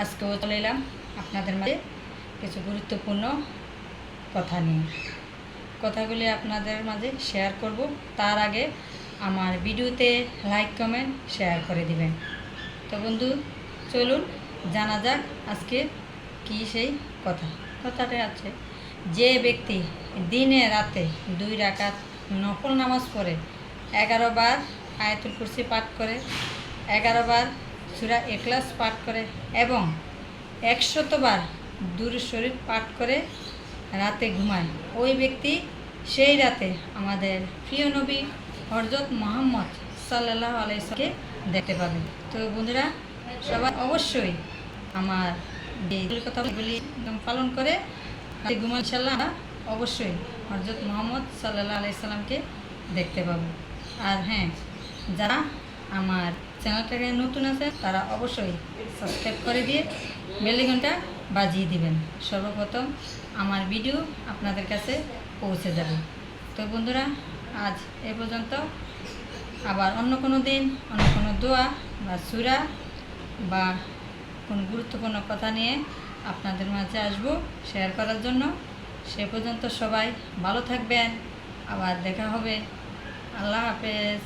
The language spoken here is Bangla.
আজকেও চলে এলাম আপনাদের মাঝে কিছু গুরুত্বপূর্ণ কথা নিয়ে। কথাগুলি আপনাদের মাঝে শেয়ার করব। তার আগে আমার ভিডিওতে লাইক কমেন্ট শেয়ার করে দিবেন। তো বন্ধু, চলুন জানা যাক আজকে কি সেই কথা। কথাটা আছে, যে ব্যক্তি দিনে রাতে দুই রাকাত নফল নামাজ পড়ে, এগারো বার আয়াতুল কুরসি পাঠ করে, এগারো বার সুরা এক্লাস পাঠ করে এবং একশতবার দূর শরীর পাঠ করে রাতে ঘুমায়। ওই ব্যক্তি সেই রাতে আমাদের প্রিয় নবী হরজত মোহাম্মদ সাল্লাহ আলাইসাকে দেখতে পাবেন তো বন্ধুরা, সবাই অবশ্যই আমার কথাগুলি পালন করে রাতে ঘুমান ইনশাল্লাহ অবশ্যই হরজত মোহাম্মদ সাল্লাহ আলাইসাল্লামকে দেখতে পাবো। আর হ্যাঁ যারা আমার চ্যানেলটাকে নতুন আছে, তারা অবশ্যই সাবস্ক্রাইব করে দিয়ে বেলিগনটা বাজিয়ে দিবেন। সর্বপ্রথম আমার ভিডিও আপনাদের কাছে পৌঁছে যাবে। তো বন্ধুরা, আজ এ পর্যন্ত। আবার অন্য কোনো দিন, অন্য কোনো দোয়া বা সুরা বা কোনো গুরুত্বপূর্ণ কথা নিয়ে আপনাদের মাঝে আসব শেয়ার করার জন্য। সে পর্যন্ত সবাই ভালো থাকবেন। আবার দেখা হবে। আল্লাহ হাফেজ।